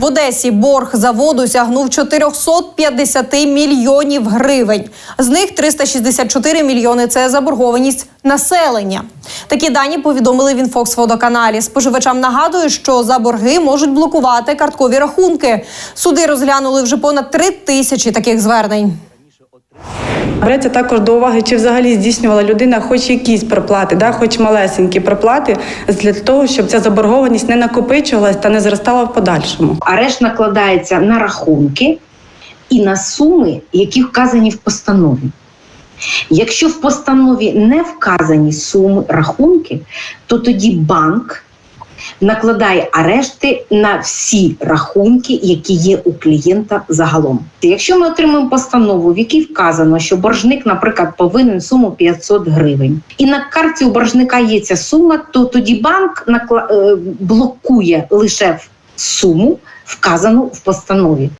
В Одесі борг за воду сягнув 450 мільйонів гривень. З них 364 мільйони це заборгованість населення. Такі дані повідомили в інфоксводоканалі. Споживачам нагадую, що за борги можуть блокувати карткові рахунки. Суди розглянули вже понад три тисячі таких звернень. Береться також до уваги, чи взагалі здійснювала людина хоч якісь проплати, да, хоч малесенькі проплати, для того, щоб ця заборгованість не накопичувалась та не зростала в подальшому. Арешт накладається на рахунки і на суми, які вказані в постанові. Якщо в постанові не вказані суми рахунки, то тоді банк накладає арешти на всі рахунки, які є у клієнта загалом. Якщо ми отримаємо постанову, в якій вказано, що боржник, наприклад, повинен суму 500 гривень, і на карті у боржника є ця сума, то тоді банк накла- е, блокує лише суму, вказану в постанові.